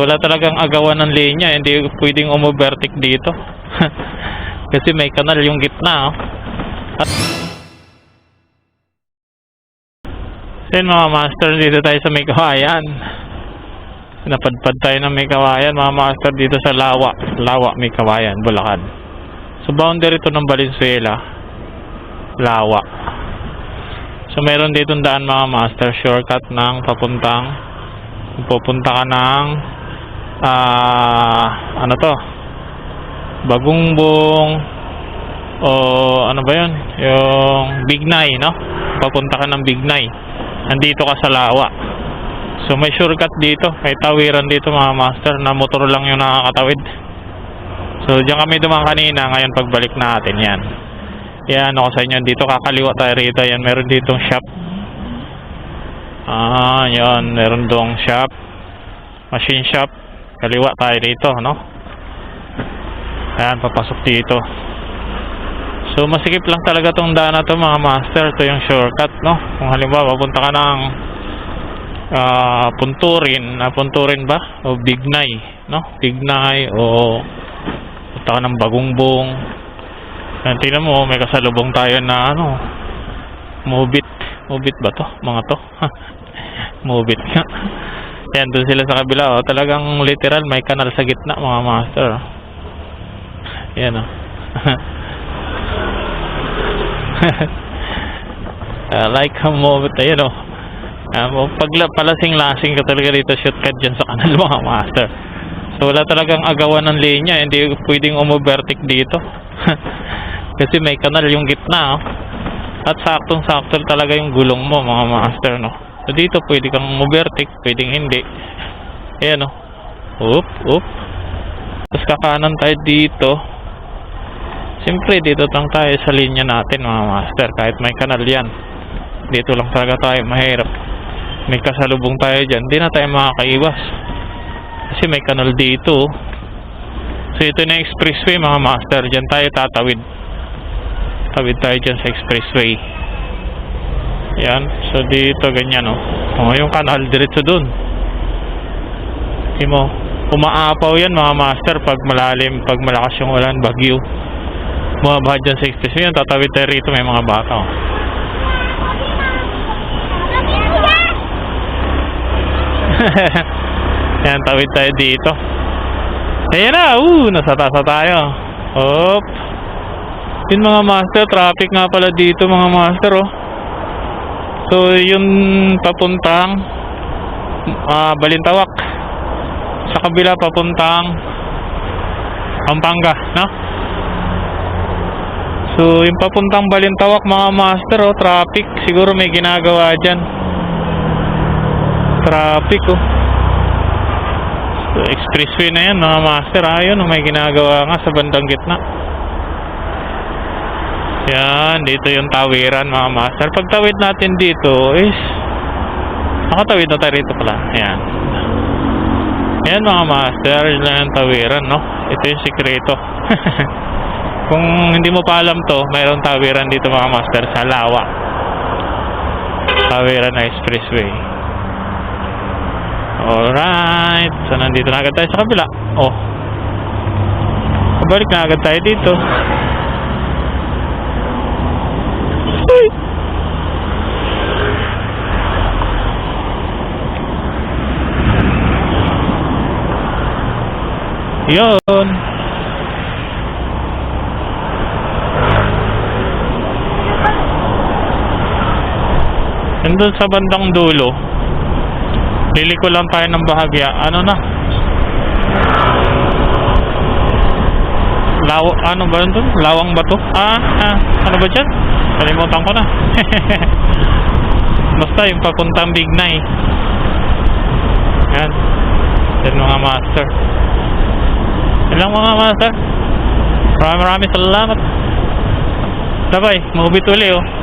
Wala talagang agawan ng linya, hindi pwedeng umovertic dito. Kasi may kanal yung gitna. Oh. At yun, mga master, dito tayo sa may kawayan. Napadpad tayo ng may kawayan, mga master, dito sa Lawa. Lawa, may kawayan, Bulacan. So boundary to ng Valenzuela. Lawa. So meron dito daan mga master, shortcut ng papuntang pupunta ka ng ah ano to? Bagungbong o ano ba yun? Yung Bignay no? Papunta ka ng Bignay. Nandito ka sa Lawa. So may shortcut dito. May tawiran dito mga master na motor lang yung nakakatawid. So diyan kami dumaan kanina. Ngayon pagbalik natin yan. Yan ako sa inyo. Dito kakaliwa tayo rito. Yan meron ditong shop. Ah, yan. Meron dong shop. Machine shop. Kaliwa tayo dito, no? Ayan, papasok dito. So, masikip lang talaga tong daan na to, mga master. Ito yung shortcut, no? Kung halimbawa, papunta ka ng ah, Punturin. Na Punturin ba? O Bignay, no? Bignay o punta ka ng Bagungbong. Ayan, tingnan mo, may kasalubong tayo na, ano, Mobit. Mobit ba to? Mga to? Mobit nga. Yan, doon sila sa kabila. Oh. Talagang literal, may kanal sa gitna, mga master. Yan, oh. uh, like a mobit. Ayan, oh. Um, pag la- palasing-lasing ka talaga dito, shortcut dyan sa kanal, mga master. So, wala talagang agawan ng linya. Hindi pwedeng umovertic dito. Kasi may kanal yung gitna, oh. At saktong-sakto talaga yung gulong mo, mga master, no? So, dito pwede kang movertic, pwedeng hindi. Ayan, no? Oop, oop. Tapos kakanan tayo dito. Siyempre, dito lang tayo sa linya natin, mga master. Kahit may kanal yan. Dito lang talaga tayo mahirap. May kasalubong tayo dyan. Hindi na tayo makakaiwas. Kasi may kanal dito. So, ito na expressway, mga master. Dyan tayo tatawid tawid tayo dyan sa expressway yan. So dito ganyan oh oh yung kanal diretso dun. Hindi mo umaapaw yan mga master pag malalim pag malakas yung ulan bagyo. Bumaba dyan sa expressway yan tatawid tayo rito may mga bata oh. yan tawid tayo dito. Ayan na uh nasatasa tayo. Hop. Yun mga master, traffic nga pala dito mga master oh. So yun papuntang ah, Balintawak. Sa kabila papuntang Pampanga, no? So yung papuntang Balintawak mga master oh, traffic. Siguro may ginagawa dyan. Traffic oh. So, expressway na yan mga master. Ayun, oh, may ginagawa nga sa bandang gitna. Yan, dito yung tawiran mga master. Pag tawid natin dito is nakatawid na tayo rito pala. Yan. Yan mga master, yun lang yung tawiran, no? Ito yung sikreto. Kung hindi mo pa alam to, mayroong tawiran dito mga master sa Lawa. Tawiran na expressway. Alright. So, nandito na agad tayo sa kabila. Oh. Balik na agad tayo dito. Yun. Nandun sa bandang dulo, liliko lang tayo ng bahagya. Ano na? Law ano ba yun? Lawang ba to? Ah, ah, ano ba dyan? Kalimutan ko na. Basta yung papuntang Bignay. Yan. Yan mga master. Lang mga master. Maraming maraming salamat. Sabay, mabit uli oh.